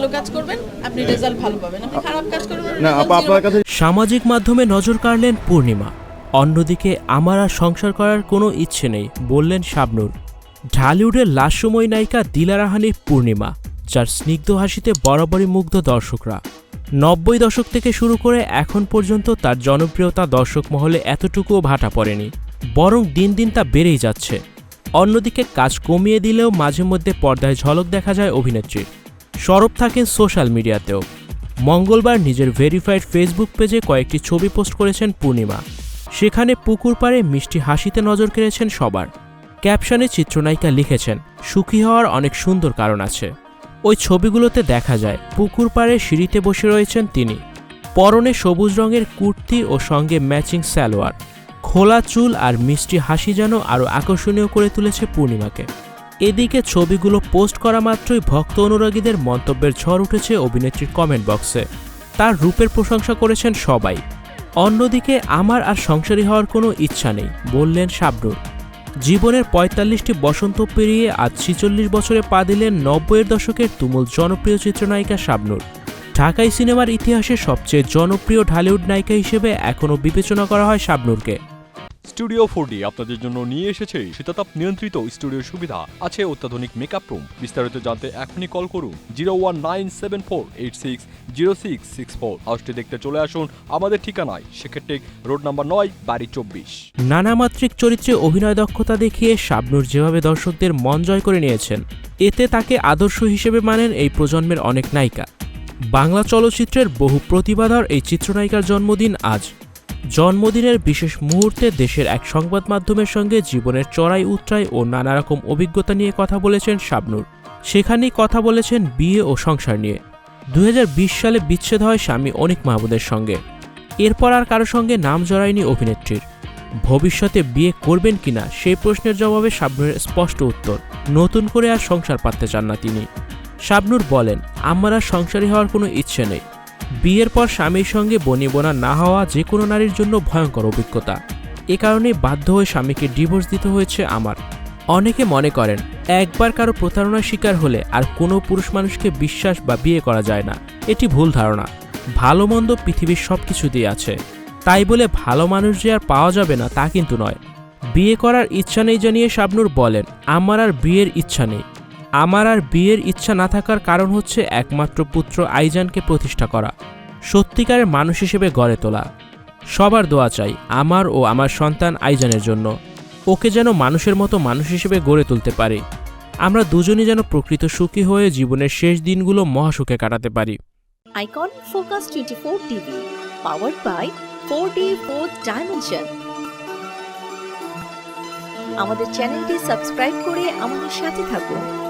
ভালো কাজ করবেন আপনি রেজাল্ট ভালো পাবেন। আপনি খারাপ কাজ করবেন না আপা আপনার কাছে সামাজিক মাধ্যমে নজর কাড়লেন পূর্ণিমা। অন্যদিকে আমার আর সংসার করার কোনো ইচ্ছে নেই বললেন শাবনুর। ঢালিউডের লাস্যময় নায়িকা দিলারাহানি পূর্ণিমা যার স্নিগ্ধ হাসিতে বরাবরই মুগ্ধ দর্শকরা। নব্বই দশক থেকে শুরু করে এখন পর্যন্ত তার জনপ্রিয়তা দর্শক মহলে এতটুকুও ভাটা পড়েনি বরং দিন দিন তা বেড়েই যাচ্ছে। অন্যদিকে কাজ কমিয়ে দিলেও মাঝে মধ্যে পর্দায় ঝলক দেখা যায় অভিনেত্রীর। সরব থাকেন সোশ্যাল মিডিয়াতেও। মঙ্গলবার নিজের ভেরিফাইড ফেসবুক পেজে কয়েকটি ছবি পোস্ট করেছেন পূর্ণিমা। সেখানে পুকুর পাড়ে মিষ্টি হাসিতে নজর কেড়েছেন সবার। ক্যাপশনে চিত্রনায়িকা লিখেছেন, সুখী হওয়ার অনেক সুন্দর কারণ আছে। ওই ছবিগুলোতে দেখা যায়, পুকুর পাড়ে সিঁড়িতে বসে রয়েছেন তিনি। পরনে সবুজ রঙের কুর্তি ও সঙ্গে ম্যাচিং সালোয়ার। খোলা চুল আর মিষ্টি হাসি যেন আরও আকর্ষণীয় করে তুলেছে পূর্ণিমাকে। এদিকে ছবিগুলো পোস্ট করা মাত্রই ভক্ত অনুরাগীদের মন্তব্যের ঝড় উঠেছে অভিনেত্রীর কমেন্ট বক্সে তার রূপের প্রশংসা করেছেন সবাই। অন্যদিকে আমার আর সংসারী হওয়ার কোনো ইচ্ছা নেই, বললেন শাবনুর। জীবনের পঁয়তাল্লিশটি বসন্ত পেরিয়ে আজ ছিচল্লিশ বছরে পা দিলেন নব্বইয়ের দশকের তুমুল জনপ্রিয় চিত্রনায়িকা শাবনুর। ঢাকাই সিনেমার ইতিহাসে সবচেয়ে জনপ্রিয় ঢালিউড নায়িকা হিসেবে এখনও বিবেচনা করা হয় শাবনুরকে। স্টুডিও ফোর আপনাদের জন্য নিয়ে এসেছে শীতাতাপ নিয়ন্ত্রিত স্টুডিও সুবিধা। আছে অত্যাধুনিক মেকআপ রুম বিস্তারিত জানতে এখনই কল করুন zero one nine seven four eight six zero six six four হাউসটি দেখতে চলে আসুন আমাদের ঠিকানায়। সেক্ষেত্রে রোড নাম্বার নয়, বাড়ি চব্বিশ। নানামাত্রিক চরিত্রে অভিনয় দক্ষতা দেখিয়ে শাবনুর যেভাবে দর্শকদের মন জয় করে নিয়েছেন, এতে তাকে আদর্শ হিসেবে মানেন এই প্রজন্মের অনেক নায়িকা। বাংলা চলচ্চিত্রের বহু প্রতিভাধর এই চিত্রনায়িকার জন্মদিন আজ। জন্মদিনের বিশেষ মুহূর্তে দেশের এক সংবাদ মাধ্যমের সঙ্গে জীবনের চড়াই উতরাই ও নানা রকম অভিজ্ঞতা নিয়ে কথা বলেছেন শাবনুর। সেখানেই কথা বলেছেন বিয়ে ও সংসার নিয়ে। দুই সালে বিচ্ছেদ হয় স্বামী অনিক মাহমুদের সঙ্গে। এরপর আর কারও সঙ্গে নাম জড়ায়নি অভিনেত্রীর। ভবিষ্যতে বিয়ে করবেন কিনা সেই প্রশ্নের জবাবে শাবনুরের স্পষ্ট উত্তর, নতুন করে আর সংসার পাততে চান না তিনি। শাবনুর বলেন, আমার আর সংসারী হওয়ার কোনো ইচ্ছে নেই। বিয়ের পর স্বামীর সঙ্গে বনিবনা না হওয়া যে কোনো নারীর জন্য ভয়ঙ্কর অভিজ্ঞতা। এ কারণে বাধ্য হয়ে স্বামীকে ডিভোর্স দিতে হয়েছে আমার। অনেকে মনে করেন, একবার কারও প্রতারণার শিকার হলে আর কোনো পুরুষ মানুষকে বিশ্বাস বা বিয়ে করা যায় না। এটি ভুল ধারণা। ভালো মন্দ পৃথিবীর সব কিছুতেই আছে। তাই বলে ভালো মানুষ যে আর পাওয়া যাবে না তা কিন্তু নয়। বিয়ে করার ইচ্ছা নেই জানিয়ে শাবনুর বলেন, আমার আর বিয়ের ইচ্ছা নেই। আমার আর বিয়ের ইচ্ছা না থাকার কারণ হচ্ছে একমাত্র পুত্র আইজানকে প্রতিষ্ঠা করা। সত্যিকারের মানুষ হিসেবে গড়ে তোলা। সবার দোয়া চাই আমার ও আমার সন্তান আইজানের জন্য। ওকে যেন মানুষের মতো মানুষ হিসেবে গড়ে তুলতে পারি। আমরা দুজনই যেন প্রকৃত সুখী হয়ে জীবনের শেষ দিনগুলো মহাসুখে কাটাতে পারি। Icon Focus 24 TV, powered by 4D 4th Dimension. আমাদের চ্যানেলটি সাবস্ক্রাইব করে আমাদের সাথে থাকুন।